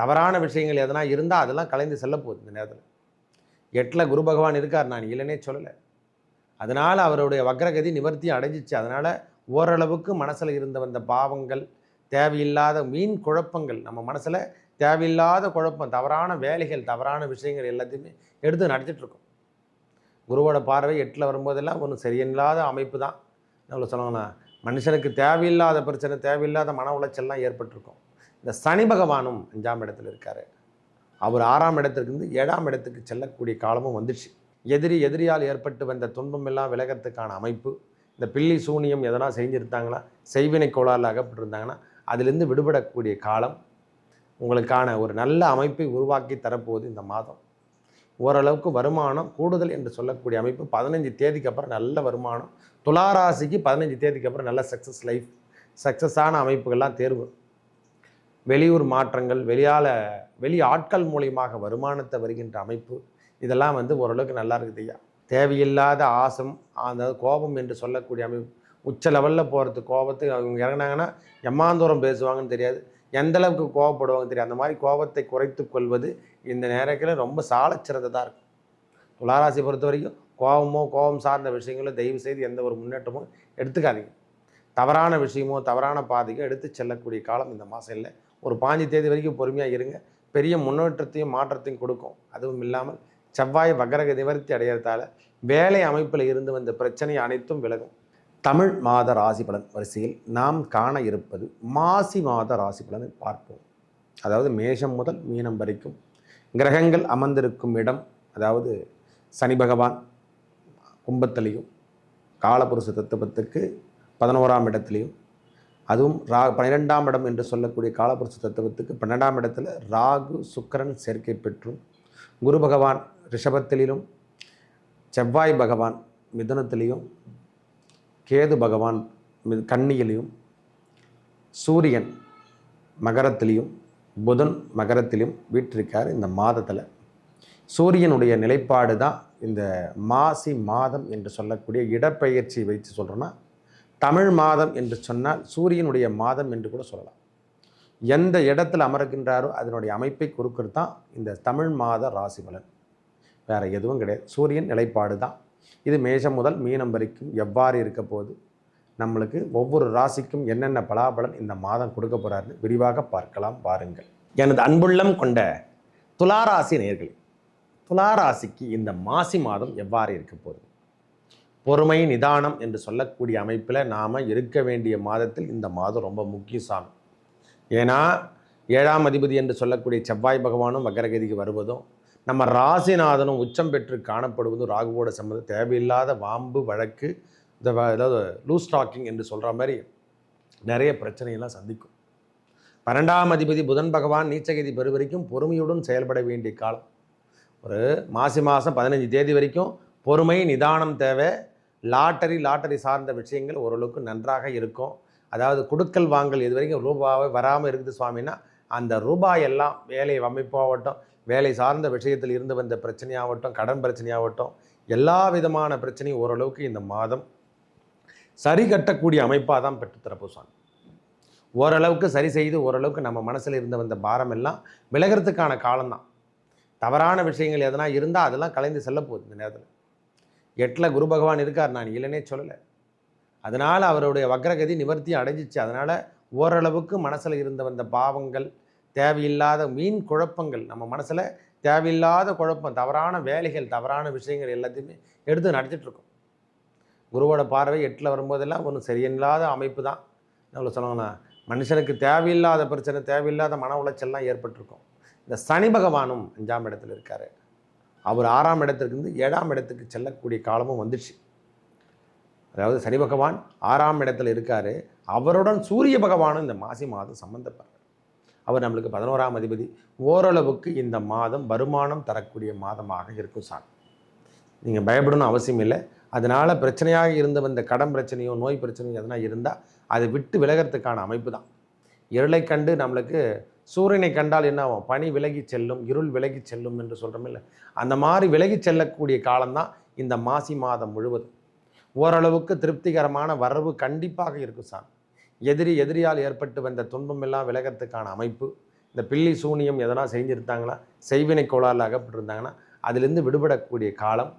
தவறான விஷயங்கள் எதனா இருந்தால் அதெல்லாம் கலைந்து செல்ல போகுது இந்த நேரத்தில். எட்டில் குரு பகவான் இருக்கார் நான் இல்லைன்னே சொல்லலை. அதனால் அவருடைய வக்ரகதி நிவர்த்தி அடைஞ்சிச்சு. அதனால் ஓரளவுக்கு மனசில் இருந்த வந்த பாவங்கள் தேவையில்லாத மீன் குழப்பங்கள் நம்ம மனசில் தேவையில்லாத குழப்பம் தவறான வேலைகள் தவறான விஷயங்கள் எல்லாத்தையுமே எடுத்து நடத்திட்டுருக்கோம் குருவோட பார்வை எட்டில் வரும்போதெல்லாம் ஒன்றும் சரியில்லாத அமைப்பு தான். எவ்வளோ சொல்லணும்னா மனுஷனுக்கு தேவையில்லாத பிரச்சனை தேவையில்லாத மன உளைச்சல்லாம் ஏற்பட்டிருக்கும். இந்த சனி பகவானும் அஞ்சாம் இடத்துல இருக்கார். அவர் ஆறாம் இடத்திற்கு இருந்து ஏழாம் இடத்துக்கு செல்லக்கூடிய காலமும் வந்துடுச்சு எதிரி எதிரியால் ஏற்பட்டு வந்த துன்பம் எல்லாம் விலகிறதுக்கான அமைப்பு இந்த பில்லி சூனியம் எதனா செஞ்சுருந்தாங்களா செய்வினை கோளாறில் அகப்பட்டிருந்தாங்கன்னா அதிலிருந்து விடுபடக்கூடிய காலம் உங்களுக்கான ஒரு நல்ல அமைப்பை உருவாக்கி தரப்போகுது இந்த மாதம். ஓரளவுக்கு வருமானம் கூடுதல் என்று சொல்லக்கூடிய அமைப்பு பதினஞ்சு தேதிக்கு அப்புறம் நல்ல வருமானம். துளாராசிக்கு பதினஞ்சு தேதிக்கு அப்புறம் நல்ல சக்ஸஸ் லைஃப் சக்ஸஸான அமைப்புகள்லாம் தேர்வு. வெளியூர் மாற்றங்கள் வெளியால் வெளி ஆட்கள் மூலியமாக வருமானத்தை வருகின்ற அமைப்பு இதெல்லாம் வந்து ஓரளவுக்கு நல்லா இருக்குது ஐயா. தேவையில்லாத ஆசம் அந்த கோபம் என்று சொல்லக்கூடிய அமைப்பு. உச்ச லெவலில் போகிறது கோபத்துக்கு அவங்க இறங்கினாங்கன்னா எம்மாந்தூரம் பேசுவாங்கன்னு தெரியாது. எந்த அளவுக்கு கோவப்படுவாங்க தெரியாது. அந்த மாதிரி கோபத்தை குறைத்து கொள்வது இந்த நேரத்தில் ரொம்ப சாலச்சிறந்ததாக இருக்கும். துளாராசி பொறுத்த வரைக்கும் கோபமோ கோபம் சார்ந்த விஷயங்களோ தயவு செய்து எந்த ஒரு முன்னேற்றமும் எடுத்துக்காதீங்க. தவறான விஷயமோ தவறான பாதையோ எடுத்து செல்லக்கூடிய காலம் இந்த மாதம் இல்லை. ஒரு பாஞ்சு தேதி வரைக்கும் பொறுமையாக இருங்க. பெரிய முன்னேற்றத்தையும் மாற்றத்தையும் கொடுக்கும். அதுவும் இல்லாமல் செவ்வாய் வக்கரக நிவர்த்தி அடையிறதால வேலை அமைப்பில் இருந்து வந்த பிரச்சனை அனைத்தும் விலகும். தமிழ் மாத ராசி பலன் வரிசையில் நாம் காண இருப்பது மாசி மாத ராசி பலனை பார்ப்போம். அதாவது மேஷம் முதல் மீனம் வரைக்கும் கிரகங்கள் அமர்ந்திருக்கும் இடம் அதாவது சனி பகவான் கும்பத்திலையும் காலபுருஷ தத்துவத்துக்கு பதினோராம் இடத்துலையும் அதுவும் ரா பன்னிரெண்டாம் இடம் என்று சொல்லக்கூடிய காலபுருஷ தத்துவத்துக்கு பன்னெண்டாம் இடத்துல ராகு சுக்கிரன் சேர்க்கை பெற்றும். குரு பகவான் ரிஷபத்திலும் செவ்வாய் பகவான் மிதுனத்திலையும் கேது பகவான் மி- கன்னியிலையும் சூரியன் மகரத்திலையும் புதன் மகரத்திலையும் வீற்றிருக்கார் இந்த மாதத்தில். சூரியனுடைய நிலைப்பாடு தான் இந்த மாசி மாதம் என்று சொல்லக்கூடிய இடப்பெயர்ச்சி வைத்து சொல்கிறோன்னா தமிழ் மாதம் என்று சொன்னால் சூரியனுடைய மாதம் என்று கூட சொல்லலாம். எந்த இடத்துல அமர்கின்றாரோ அதனுடைய அமைப்பை கொடுக்கறது தான் இந்த தமிழ் மாத ராசி பலன். வேறு எதுவும் கிடையாது. சூரியன் நிலைப்பாடு தான். இது மேஷம் முதல் மீனம் வரைக்கும் எவ்வாறு இருக்க போகுது? நம்மளுக்கு ஒவ்வொரு ராசிக்கும் என்னென்ன பலாபலன் இந்த மாதம் கொடுக்க போகிறாருன்னு விரிவாக பார்க்கலாம் பாருங்கள் எனது அன்புள்ளம் கொண்ட துளாராசி நேர்கள் துளாராசிக்கு இந்த மாசி மாதம் எவ்வாறு இருக்க போகுது? பொறுமை நிதானம் என்று சொல்லக்கூடிய அமைப்பில் நாம் இருக்க வேண்டிய மாதத்தில் இந்த மாதம் ரொம்ப முக்கிய சாமி. ஏன்னா ஏழாம் அதிபதி என்று சொல்லக்கூடிய செவ்வாய் பகவானும் வக்கரகதிக்கு வருவதும் நம்ம ராசிநாதனும் உச்சம் பெற்று காணப்படுவதும் ராகுவோட சம்மந்தம் தேவையில்லாத வாம்பு வழக்கு இந்த அதாவது லூஸ் டாக்கிங் என்று சொல்கிற மாதிரி நிறைய பிரச்சனையெல்லாம் சந்திக்கும். பன்னெண்டாம் அதிபதி புதன் பகவான் நீச்சகதி பெறு வரைக்கும் பொறுமையுடன் செயல்பட வேண்டிய காலம். ஒரு மாசி மாதம் பதினஞ்சு தேதி வரைக்கும் பொறுமை நிதானம் தேவை. லாட்டரி லாட்டரி சார்ந்த விஷயங்கள் ஓரளவுக்கு நன்றாக இருக்கும். அதாவது கொடுக்கல் வாங்கல் இது வரைக்கும் ரூபாவை வராமல் இருக்குது சுவாமின்னா அந்த ரூபாய் எல்லாம் வேலை அமைப்பாகட்டும் வேலை சார்ந்த விஷயத்தில் இருந்து வந்த பிரச்சனையாகட்டும் கடன் பிரச்சனையாகட்டும் எல்லா விதமான பிரச்சனையும் ஓரளவுக்கு இந்த மாதம் சரி கட்டக்கூடிய அமைப்பாக தான் பெற்றுத்தரப்போ சுவாமி. ஓரளவுக்கு சரி செய்து ஓரளவுக்கு நம்ம மனசில் இருந்து வந்த பாரம் எல்லாம் விலகிறதுக்கான காலம்தான். தவறான விஷயங்கள் எதனா இருந்தால் அதெல்லாம் கலைந்து செல்ல போகுது இந்த நேரத்தில். எட்டில் குரு பகவான் இருக்கார் நான் இல்லைன்னே சொல்லலை. அதனால் அவருடைய வக்ரகதி நிவர்த்தி அடைஞ்சிச்சு. அதனால் ஓரளவுக்கு மனசில் இருந்த வந்த பாவங்கள் தேவையில்லாத மீன் குழப்பங்கள் நம்ம மனசில் தேவையில்லாத குழப்பம் தவறான வேலைகள் தவறான விஷயங்கள் எல்லாத்தையுமே எடுத்து நடத்திட்டுருக்கோம் குருவோட பார்வை எட்டில் வரும்போதெல்லாம் ஒன்றும் சரியில்லாத அமைப்பு தான். நம்மளை சொல்லுவாங்கன்னா மனுஷனுக்கு தேவையில்லாத பிரச்சனை தேவையில்லாத மன உளைச்சல்லாம் ஏற்பட்டிருக்கும். இந்த சனி பகவானும் அஞ்சாம் இடத்துல இருக்கார். அவர் ஆறாம் இடத்திலிருந்து இருந்து ஏழாம் இடத்துக்கு செல்லக்கூடிய காலமும் வந்துடுச்சு. அதாவது சனி பகவான் ஆறாம் இடத்துல இருக்கார். அவருடன் சூரிய பகவானும் இந்த மாசி மாதம் சம்மந்தப்படுறார் அவர் நம்மளுக்கு பதினோராம் அதிபதி. ஓரளவுக்கு இந்த மாதம் வருமானம் தரக்கூடிய மாதமாக இருக்கும் சார். நீங்கள் பயப்படணும் அவசியம் இல்லை. அதனால் பிரச்சனையாக இருந்து வந்த கடன் பிரச்சனையோ நோய் பிரச்சனையோ எதனா இருந்தால் அதை விட்டு விலகிறதுக்கான அமைப்பு தான். இருளை கண்டு நம்மளுக்கு சூரியனை கண்டால் என்ன ஆகும்? பனி விலகி செல்லும் இருள் விலகி செல்லும் என்று சொல்கிறோம் இல்லை? அந்த மாதிரி விலகி செல்லக்கூடிய காலம்தான் இந்த மாசி மாதம் முழுவதும். ஓரளவுக்கு திருப்திகரமான வரவு கண்டிப்பாக இருக்கும் சார். எதிரி எதிரியால் ஏற்பட்டு வந்த துன்பம் எல்லாம் அமைப்பு இந்த பில்லி சூனியம் எதனா செஞ்சுருந்தாங்களா செய்வினை கோளாறில் அகப்பட்டிருந்தாங்கன்னா அதிலிருந்து விடுபடக்கூடிய காலம்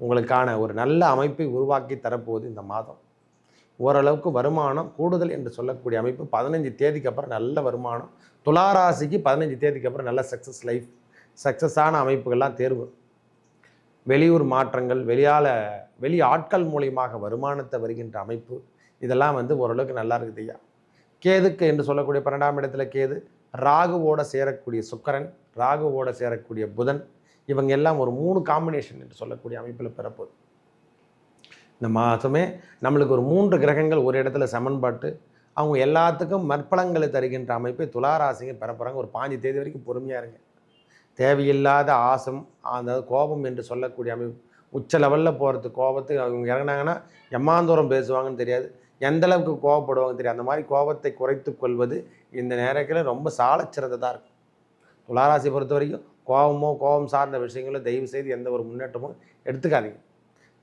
உங்களுக்கான ஒரு நல்ல அமைப்பை உருவாக்கி தரப்போகுது இந்த மாதம். ஓரளவுக்கு வருமானம் கூடுதல் என்று சொல்லக்கூடிய அமைப்பு பதினஞ்சு தேதிக்கு அப்புறம் நல்ல வருமானம். துளாராசிக்கு பதினஞ்சு தேதிக்கு அப்புறம் நல்ல சக்ஸஸ் லைஃப் சக்ஸஸான அமைப்புகள்லாம் தேர்வு. வெளியூர் மாற்றங்கள் வெளியால் வெளி ஆட்கள் மூலியமாக வருமானத்தை வருகின்ற அமைப்பு. இதெல்லாம் வந்து ஓரளவுக்கு நல்லா இருக்குது ஐயா. கேதுக்கு என்று சொல்லக்கூடிய பன்னெண்டாம் இடத்துல கேது. ராகுவோட சேரக்கூடிய சுக்கரன் ராகுவோட சேரக்கூடிய புதன். இவங்க எல்லாம் ஒரு மூணு காம்பினேஷன் என்று சொல்லக்கூடிய அமைப்பில் பெறப்போகுது இந்த மாதமே நம்மளுக்கு ஒரு மூன்று கிரகங்கள் ஒரு இடத்துல சமன்பாட்டு அவங்க எல்லாத்துக்கும் மற்பலங்களை தருகின்ற அமைப்பை துளாராசிங்க பெறப்போகிறாங்க ஒரு பாஞ்சு தேதி வரைக்கும் பொறுமையாக இருங்க. தேவையில்லாத ஆசம் அந்த கோபம் என்று சொல்லக்கூடிய அமைப்பு. உச்ச லெவலில் போகிறது கோபத்துக்கு அவங்க இறங்கினாங்கன்னா எம்மாந்தூரம் பேசுவாங்கன்னு தெரியாது. எந்த அளவுக்கு கோவப்படுவாங்க தெரியாது. அந்த மாதிரி கோபத்தை குறைத்து கொள்வது இந்த நேரத்தில் ரொம்ப சாலச்சிறந்ததாக இருக்கும். துளாராசி பொறுத்த வரைக்கும் கோபமோ கோபம் சார்ந்த விஷயங்களோ தயவு செய்து எந்த ஒரு முன்னேற்றமும் எடுத்துக்காதீங்க.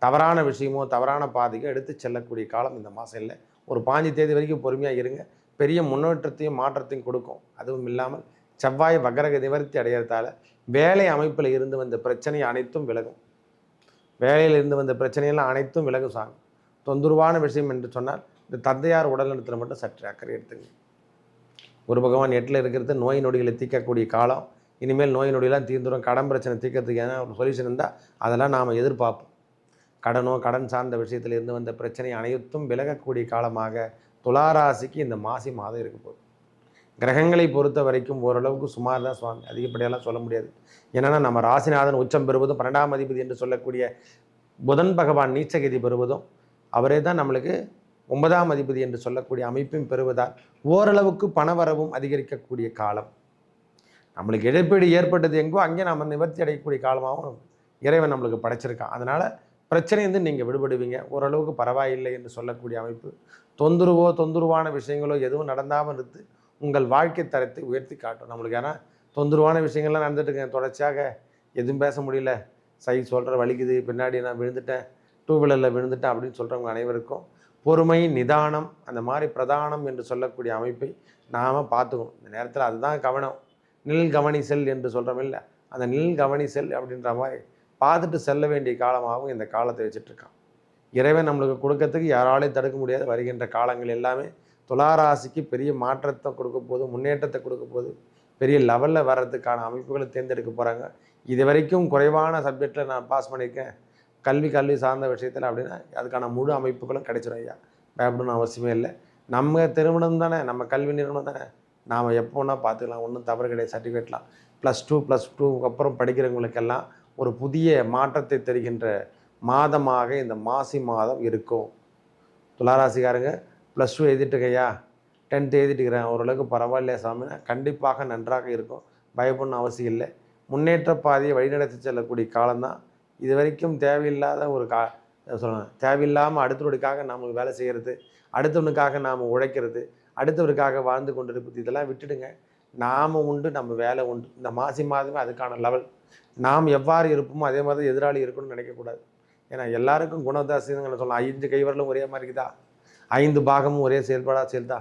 தவறான விஷயமோ தவறான பாதையோ எடுத்து செல்லக்கூடிய காலம் இந்த மாதம் இல்லை. ஒரு பாஞ்சு தேதி வரைக்கும் பொறுமையாக இருங்க. பெரிய முன்னேற்றத்தையும் மாற்றத்தையும் கொடுக்கும். அதுவும் இல்லாமல் செவ்வாய் வக்கரக நிவர்த்தி அடையிறதால வேலை அமைப்பில் இருந்து வந்த பிரச்சனை அனைத்தும் விலகும். வேலையில் இருந்து வந்த பிரச்சனையெல்லாம் அனைத்தும் விலகும் சாமி. தொந்தரவான விஷயம் என்று சொன்னால் இந்த தந்தையார் உடல்நலத்தில் மட்டும் சற்று அக்கறை எடுத்துங்க. ஒரு பகவான் எட்டில் இருக்கிறது நோய் நொடிகளை தீர்க்கக்கூடிய காலம். இனிமேல் நோய் நொடியெல்லாம் தீர்ந்துடும் கடன் பிரச்சனை தீர்க்கறதுக்கு ஏன்னா ஒரு சொல்யூஷன் இருந்தால் அதெல்லாம் நாம் எதிர்பார்ப்போம். கடனோ கடன் சார்ந்த விஷயத்தில் இருந்து வந்த பிரச்சனை அனைத்தும் விலகக்கூடிய காலமாக துளாராசிக்கு இந்த மாசி மாதம் இருக்க போகுது. கிரகங்களை பொறுத்த வரைக்கும் ஓரளவுக்கு சுமார் தான் சுவாமி. அதிகப்படியெல்லாம் சொல்ல முடியாது. ஏன்னா நம்ம ராசிநாதன் உச்சம் பெறுவதும் பன்னெண்டாம் அதிபதி என்று சொல்லக்கூடிய புதன் பகவான் நீச்சகதி பெறுவதும் அவரே தான் நம்மளுக்கு ஒன்பதாம் அதிபதி என்று சொல்லக்கூடிய அமைப்பும் பெறுவதால் ஓரளவுக்கு பணவரவும் அதிகரிக்கக்கூடிய காலம். நம்மளுக்கு இழப்பீடு ஏற்பட்டது எங்கோ அங்கே நம்ம நிவர்த்தி அடையக்கூடிய காலமாகவும் இறைவன் நம்மளுக்கு படைச்சிருக்கான். அதனால் பிரச்சனையிலிருந்து நீங்கள் விடுபடுவீங்க. ஓரளவுக்கு பரவாயில்லை என்று சொல்லக்கூடிய அமைப்பு. தொந்தரவோ தொந்தரவான விஷயங்களோ எதுவும் நடந்தாமல் இருந்து உங்கள் வாழ்க்கை தரத்தை உயர்த்தி காட்டும். நம்மளுக்கு ஏன்னா தொந்தரவான விஷயங்கள்லாம் நடந்துட்டு தொடர்ச்சியாக எதுவும் பேச முடியல. சை சொல்கிற வலிக்குது. பின்னாடி நான் விழுந்துட்டேன். டூ வீலரில் விழுந்துட்டேன் அப்படின்னு சொல்கிறவங்க அனைவருக்கும் பொறுமை நிதானம் அந்த மாதிரி பிரதானம் என்று சொல்லக்கூடிய அமைப்பை நாம் பார்த்துக்கணும். இந்த நேரத்தில் அதுதான் கவனம். நில் கவனி செல் என்று சொல்கிறோம் இல்லை. அந்த நில் கவனி செல் அப்படின்ற மாதிரி பார்த்துட்டு செல்ல வேண்டிய காலமாகவும் இந்த காலத்தை வச்சுட்ருக்கான். இறைவன் நம்மளுக்கு கொடுக்கறதுக்கு யாராலையும் தடுக்க முடியாது. வருகின்ற காலங்கள் எல்லாமே துளாராசிக்கு பெரிய மாற்றத்தை கொடுக்க போது முன்னேற்றத்தை கொடுக்க போது பெரிய லெவலில் வர்றதுக்கான அமைப்புகளை தேர்ந்தெடுக்க போகிறாங்க இது வரைக்கும் குறைவான சப்ஜெக்டில் நான் பாஸ் பண்ணியிருக்கேன். கல்வி கல்வி சார்ந்த விஷயத்தில் அப்படின்னா அதுக்கான முழு அமைப்புகளும் கிடைச்சிடும் ஐயா. பயப்படணும் அவசியமே இல்லை. நம்ம திருமணம் தானே நம்ம கல்வி நிறுவனம் தானே. நாம் எப்போ வேணால் பார்த்துக்கலாம். ஒன்றும் தவறு கிடையாது. சர்டிஃபிகேட்லாம் ப்ளஸ் டூ ப்ளஸ் டூக்கு அப்புறம் படிக்கிறவங்களுக்கெல்லாம் ஒரு புதிய மாற்றத்தை தருகின்ற மாதமாக இந்த மாசி மாதம் இருக்கும். துளாராசிக்காரங்க ப்ளஸ் டூ எழுதிட்டுருக்கையா? டென்த்து எழுதிட்டுக்கிறேன் ஓரளவுக்கு பரவாயில்லையா சாமினா கண்டிப்பாக நன்றாக இருக்கும். பயப்படணும் அவசியம் இல்லை. முன்னேற்ற பாதையை வழிநடத்தி செல்லக்கூடிய காலம்தான். இது வரைக்கும் தேவையில்லாத ஒரு கா சொல்லணும் தேவையில்லாமல் அடுத்தவனுக்காக நாம் வேலை செய்கிறது அடுத்தவனுக்காக நாம் உழைக்கிறது அடுத்தவருக்காக வாழ்ந்து கொண்டிருப்பது இதெல்லாம் விட்டுடுங்க. நாம் உண்டு நம்ம வேலை உண்டு. இந்த மாசி மாதமே அதுக்கான லெவல் நாம் எவ்வாறு இருப்போமோ அதே மாதிரி எதிராளி இருக்கணும்னு நினைக்கக்கூடாது ஏன்னா எல்லாருக்கும் குணதாசின்னு சொல்லலாம். ஐந்து கைவரலும் ஒரே மாதிரி இருக்குதா? ஐந்து பாகமும் ஒரே செயல்பாடாக செயல்தா?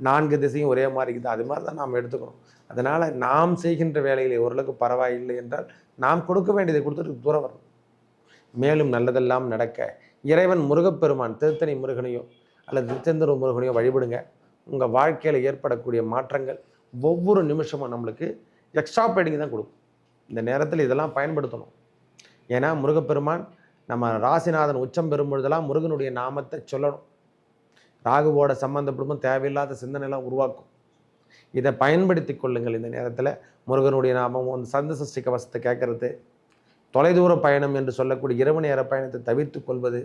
நான்கு திசையும் ஒரே மாதிரி இருக்குதா? அது மாதிரி தான் நாம் எடுத்துக்கணும். அதனால் நாம் செய்கின்ற வேலைகளை ஓரளவுக்கு பரவாயில்லை என்றால் நாம் கொடுக்க வேண்டியதை கொடுத்துட்டு தூரம் வரணும். மேலும் நல்லதெல்லாம் நடக்க இறைவன் முருகப்பெருமான் திருத்தணி முருகனையோ அல்லது திருச்செந்தூர் முருகனையோ வழிபடுங்க. உங்கள் வாழ்க்கையில் ஏற்படக்கூடிய மாற்றங்கள் ஒவ்வொரு நிமிஷமும் நம்மளுக்கு எக்ஸ்ட்ரா பேடிங் தான் கொடுக்கும். இந்த நேரத்தில் இதெல்லாம் பயன்படுத்தணும். ஏன்னா முருகப்பெருமான் நம்ம ராசிநாதன் உச்சம் பெறும் பொழுதெல்லாம் முருகனுடைய நாமத்தை சொல்லணும். ராகுவோட சம்மந்தப்படும் தேவையில்லாத சிந்தனைலாம் உருவாக்கும். இதை பயன்படுத்தி கொள்ளுங்கள் இந்த நேரத்தில் முருகனுடைய நாமம் அந்த சந்த சஷ்டி கவசத்தை கேட்கறது தொலைதூர பயணம் என்று சொல்லக்கூடிய இரவு நேர பயணத்தை தவிர்த்து கொள்வது.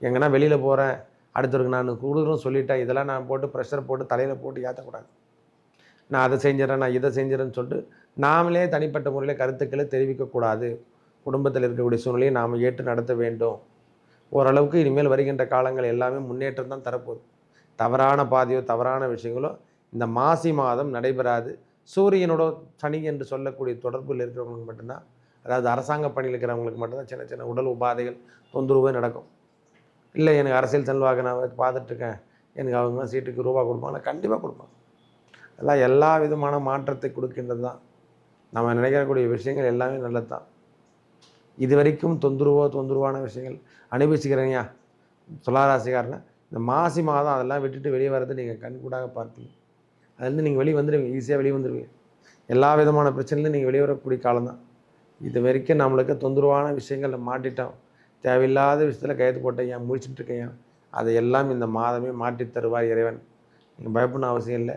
எங்கன்னா வெளியில் போகிறேன் அடுத்தவருக்கு நான் கொடுக்குறோம் சொல்லிட்டேன் இதெல்லாம் நான் போட்டு ப்ரெஷர் போட்டு தலையில் போட்டு ஏற்றக்கூடாது நான் அதை செஞ்சிடறேன் நான் இதை செஞ்சிடறேன்னு சொல்லிட்டு நாமளே தனிப்பட்ட முறையில் கருத்துக்களை தெரிவிக்கக்கூடாது. குடும்பத்தில் இருக்கக்கூடிய சூழ்நிலையை நாம் ஏற்று நடத்த வேண்டும். ஓரளவுக்கு இனிமேல் வருகின்ற காலங்கள் எல்லாமே முன்னேற்றம் தான் தரப்போகுது. தவறான பாதையோ தவறான விஷயங்களோ இந்த மாசி மாதம் நடைபெறாது. சூரியனோட சனி என்று சொல்லக்கூடிய தொடர்பில் இருக்கிறவங்களுக்கு மட்டும்தான் அதாவது அரசாங்க பணியில் இருக்கிறவங்களுக்கு மட்டும்தான் சின்ன சின்ன உடல் உபாதைகள் தொந்தரவு நடக்கும். இல்லை எனக்கு அரசியல் செல்வாக்கு நான் பார்த்துட்ருக்கேன் எனக்கு அவங்க சீட்டுக்கு ரூபா கொடுப்பாங்க கண்டிப்பாக கொடுப்பாங்க எல்லாம் எல்லா விதமான மாற்றத்தை கொடுக்கின்றது தான். நம்ம நினைக்கக்கூடிய விஷயங்கள் எல்லாமே நல்லது தான் இது வரைக்கும் தொந்தரவோ தொந்தரவான விஷயங்கள். அனுபவிச்சுக்கிறீங்க துளாராசிக்காரனை. இந்த மாசி மாதம் அதெல்லாம் விட்டுட்டு வெளியே வரது நீங்கள் கண்கூடாக பார்ப்பீங்க அதுலேருந்து நீங்கள் வெளியே வந்துடுவீங்க ஈஸியாக வெளியே வந்துடுவீங்க எல்லா விதமான பிரச்சனையிலும் நீங்கள் வெளியே வரக்கூடிய காலம்தான். இது வரைக்கும் நம்மளுக்கு தொந்தரவான விஷயங்களில் மாட்டிட்டோம். தேவையில்லாத விஷயத்தில் கையெழுத்து போட்டேன் முடிச்சுட்டு இருக்கேன் அதை எல்லாம் இந்த மாதமே மாற்றி தருவார் இறைவன். நீங்கள் பயப்படணும் அவசியம் இல்லை.